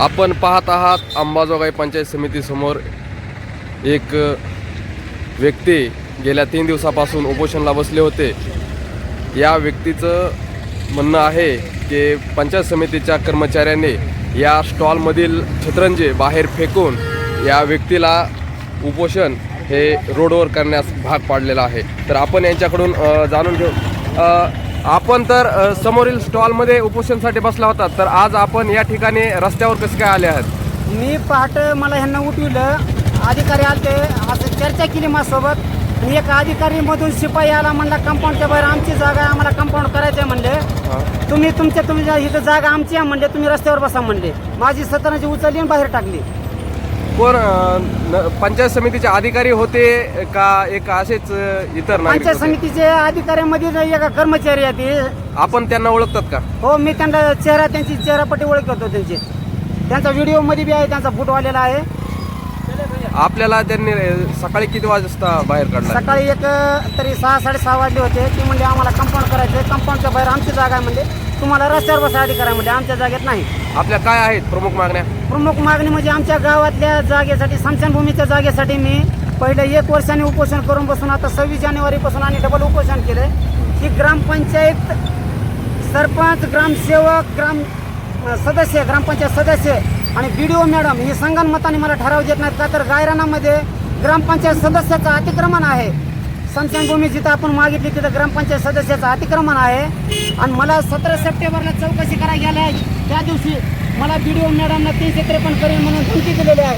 आपण पाहत आहात अंबाजोगाई पंचायत समितीसमोर एक व्यक्ती गेल्या तीन दिवसापासून उपोषणला बसले होते. या व्यक्तीचं म्हणणं आहे की पंचायत समितीच्या कर्मचाऱ्यांनी या स्टॉलमधील छत्रंजे बाहेर फेकून या व्यक्तीला उपोषण हे रोडवर करण्यास भाग पाडलेला आहे. तर आपण यांच्याकडून जाणून घेऊ. आपण तर समोरील स्टॉलमध्ये उपोषणसाठी बसला होता तर आज आपण या ठिकाणी रस्त्यावर कसे काय आले आहात? मी पहाटे मला ह्यांना उठविलं. अधिकारी आलते असं चर्चा केली माझ्यासोबत. एक अधिकारी मधून शिपाई आला म्हणला कंपाऊंडच्या बाहेर आमची जागा आहे आम्हाला कंपाऊंड करायचं आहे म्हणले तुम्ही तुमच्या तुमच्या इथं जागा आमची आहे म्हणले तुम्ही रस्त्यावर बसा म्हणले. माझी सतराची उचलली आणि बाहेर टाकली. कोण पंचायत समितीचे अधिकारी होते का एक असेच इतर नागरिक पंचायत होते? समितीचे अधिकाऱ्यांमध्ये एका कर्मचारी आहे ते. आपण त्यांना ओळखतात का? हो मी त्यांना चेहरा त्यांची चेहरापट्टी ओळखत होतो त्यांची. त्यांचा व्हिडिओमध्ये बी आहे त्यांचा फोटो आलेला आहे. आपल्याला त्यांनी सकाळी किती वाजता बाहेर काढला? सकाळी एक तरी सहा साडेसहा वाजले होते. ती म्हणजे आम्हाला कंपाऊंड करायचं कंपाऊंडच्या बाहेर आमची जागा आहे म्हणजे तुम्हाला रस्त्यावर बसा अधिकारी म्हणजे आमच्या जागेत नाही. आपल्या काय आहेत प्रमुख मागण्या? प्रमुख मागणी म्हणजे आमच्या गावातल्या जागेसाठी स्मशानभूमीच्या जागेसाठी मी पहिले एक वर्षाने उपोषण करून बसून आता सव्वीस जानेवारीपासून आणि डबल उपोषण केलं की ग्रामपंचायत सरपंच ग्रामसेवक ग्राम सदस्य ग्रामपंचायत सदस्य आणि बी डी ओ मॅडम हे संगनमताने मला ठराव देत नाहीत का? तर गायरानामध्ये ग्रामपंचायत सदस्याचं अतिक्रमण आहे. स्मशानभूमी जिथं आपण मागितली तिथं ग्रामपंचायत सदस्याचं अतिक्रमण आहे. आणि मला सतरा सप्टेंबरला चौकशी करायला गेल्या त्या दिवशी मला बी डी ओ मॅडमना तीनशे त्रेपन्न करेल म्हणून धमकी दिलेली आहे.